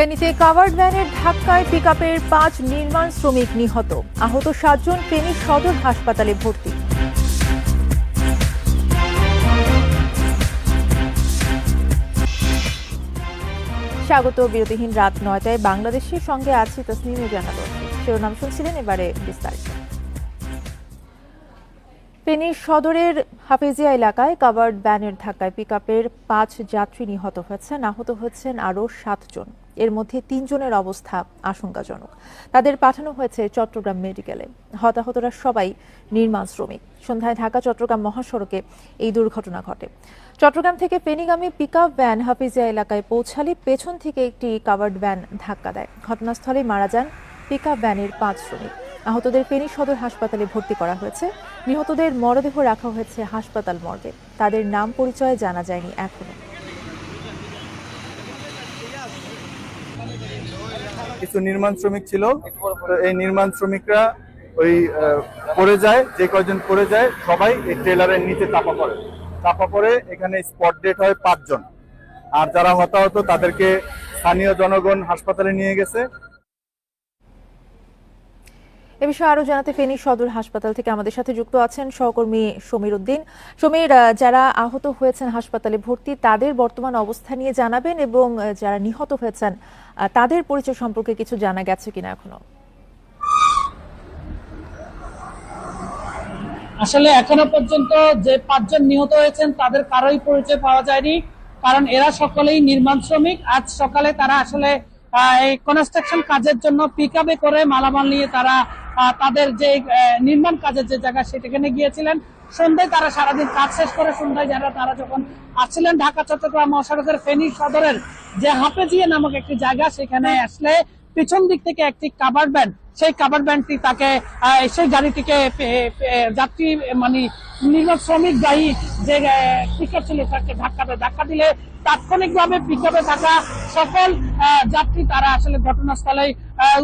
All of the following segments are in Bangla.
ফেনীতে কাভার্ড ভ্যানের ধাক্কায় পিকআপের পাঁচ নির্মাণ শ্রমিক নিহত। আহত সাতজন ফেনী সদর হাসপাতালে ভর্তি। স্বাগত, বিরতিহীন রাত নয়টায় বাংলাদেশের সঙ্গে আছি তসনিমে জানাব। শিরোনাম শুনছিলেন এবারে বিস্তারিত। ফেনীর সদরের হাফেজিয়া এলাকায় কাভার্ড ব্যানের ধাক্কায় পিকআপের পাঁচ যাত্রী নিহত হয়েছেন। আহত হয়েছেন আরও সাতজন। এর মধ্যে তিনজনের অবস্থা আশঙ্কাজনক। তাদের পাঠানো হয়েছে চট্টগ্রাম মেডিকেলে। হতাহতরা সবাই নির্মাণ শ্রমিক। সন্ধ্যায় ঢাকা, চট্টগ্রাম মহাসড়কে এই দুর্ঘটনা ঘটে। চট্টগ্রাম থেকে ফেনীগামী পিকআপ ভ্যান হাফিজিয়া এলাকায় পৌঁছালে পেছন থেকে একটি কাভার্ড ভ্যান ধাক্কা দেয়। ঘটনাস্থলে মারা যান পিকআপ ভ্যানের পাঁচ শ্রমিক। আহতদের ফেনী সদর হাসপাতালে ভর্তি করা হয়েছে। নিহতদের মরদেহ রাখা হয়েছে হাসপাতাল মর্গে। তাদের নাম পরিচয় জানা যায়নি এখনও। কিছু নির্মাণ শ্রমিক ছিল। তো এই নির্মাণ শ্রমিকরা ওই পড়ে যায়, যে কয়জন পড়ে যায়, সবাই এই ট্রেলারের নিচে চাপা পড়ে। চাপা পড়ে, এখানে স্পট ডেট হয় পাঁচজন। আর যারা হতাহত, তাদেরকে স্থানীয় জনগণ হাসপাতালে নিয়ে গেছে। এ বিষয়ে আরও জানাতে ফেনী সদর হাসপাতাল থেকে আমাদের সাথে যুক্ত আছেন সহকর্মী সমীর উদ্দিন। সমীর যারা আহত হয়েছেন হাসপাতালে ভর্তি, তাদের বর্তমান অবস্থা নিয়ে জানাবেন এবং যারা নিহত হয়েছেন তাদের পরিচয় সম্পর্কে কিছু জানা গেছে কিনা এখনও? আসলে এখনও পর্যন্ত যে পাঁচজন নিহত হয়েছেন, তাদের কারোই পরিচয় পাওয়া যায়নি। কারণ এরা সকলেই নির্মাণ শ্রমিক। আজ সকালে তারা আসলে এই কনস্ট্রাকশন কাজের জন্য পিক করে মালামাল নিয়ে তারা তাদের যে নির্মাণ কাজের যে জায়গা সেখানে গিয়েছিলেন। সন্ধ্যায় তারা সারাদিন কাজ শেষ করে সন্ধ্যায় যারা তারা যখন আসছিলেন ঢাকা চট্টগ্রাম মহাসড়কের ফেনী সদরের যে হাফেজিয়া নামক একটি জায়গা সেখানে আসলে পিছন দিক থেকে একটি কাভার ভ্যান সেই কাভার ভ্যানটি তাকে সেই গাড়িটিকে যাত্রী মানে নির্মাণ শ্রমিক গাড়ি যে পিকআপ ছিল তাকে ধাক্কা ধাক্কা দিলে তাৎক্ষণিকভাবে পিকআপে থাকা সকল যাত্রী তারা আসলে ঘটনাস্থলে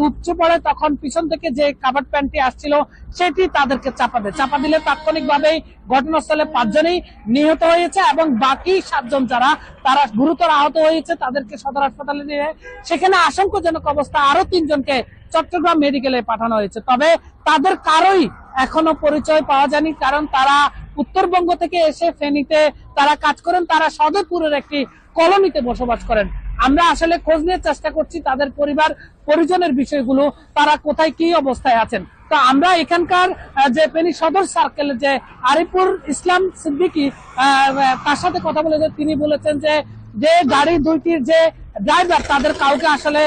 উপচে পড়ে। তখন পিছন থেকে যে কাভার প্যান্টটি আসছিল, সেটি তাদেরকে চাপা দেয় চাপা দিলে তাৎক্ষণিকভাবেই ঘটনাস্থলে পাঁচজনই নিহত হয়েছে এবং বাকি সাতজন যারা, তারা গুরুতর আহত হয়েছে, তাদেরকে সদর হাসপাতালে নিয়ে। সেখানে আশঙ্কাজনক অবস্থা, আরও তিনজনকে চট্টগ্রাম মেডিকেলে পাঠানো হয়েছে। তবে তাদের কারোই এখনও পরিচয় পাওয়া যায়নি, কারণ তারা উত্তরবঙ্গ থেকে এসে ফেনীতে তারা কাজ করেন। তারা সদরপুরের একটি কলোনিতে বসবাস করেন। আমরা আসলে খোঁজ নিয়ে চেষ্টা করছি তাদের পরিবার, পরিজনের বিষয়গুলো, তারা কোথায় কি অবস্থায় আছেন। তো আমরা এখানকার যে পেনি সদর সার্কেল যে আরিপুর ইসলাম সিদ্দিকি তার সাথে কথা বলেছে। তিনি বলেছেন যে যে গাড়ি দুইটির যে ড্রাইভার তাদের কাউকে আসলে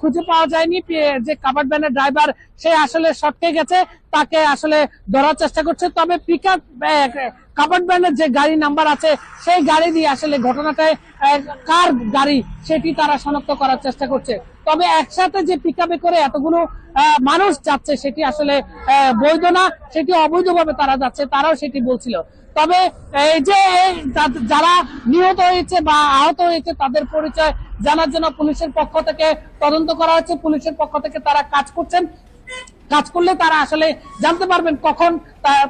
খুঁজে পাওয়া যায়নি। যে কাভার্ড ভ্যানের ড্রাইভার, সে আসলে সটকে গেছে, তাকে আসলে ধরার চেষ্টা করছে। তবে পিক আপ ভ্যানের যে গাড়ি নাম্বার আছে, সেই গাড়ি দিয়ে আসলে ঘটনাটায় কার গাড়ি, সেটি তারা শনাক্ত করার চেষ্টা করছে। তবে একসাথে যে পিক করে এতগুলো মানুষ যাচ্ছে, সেটি আসলে বৈধ না, সেটি অবৈধভাবে তারা যাচ্ছে, তারাও সেটি বলছিল। তবে এই যে যারা নিহত হয়েছে বা আহত হয়েছে তাদের পরিচয় জানার জন্য পুলিশের পক্ষ থেকে তদন্ত করা হচ্ছে। পুলিশের পক্ষ থেকে তারা কাজ করছেন। কাজ করলে তারা আসলে জানতে পারবেন কখন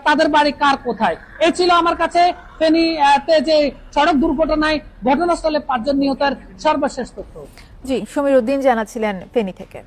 তাদের বাড়ি কার কোথায়। এই ছিল আমার কাছে ফেনী আহ, তে যে সড়ক দুর্ঘটনায় ঘটনাস্থলে পাঁচজন নিহতের সর্বশেষ তথ্য। জি সমীর উদ্দিন জানাচ্ছিলেন ফেনী থেকে।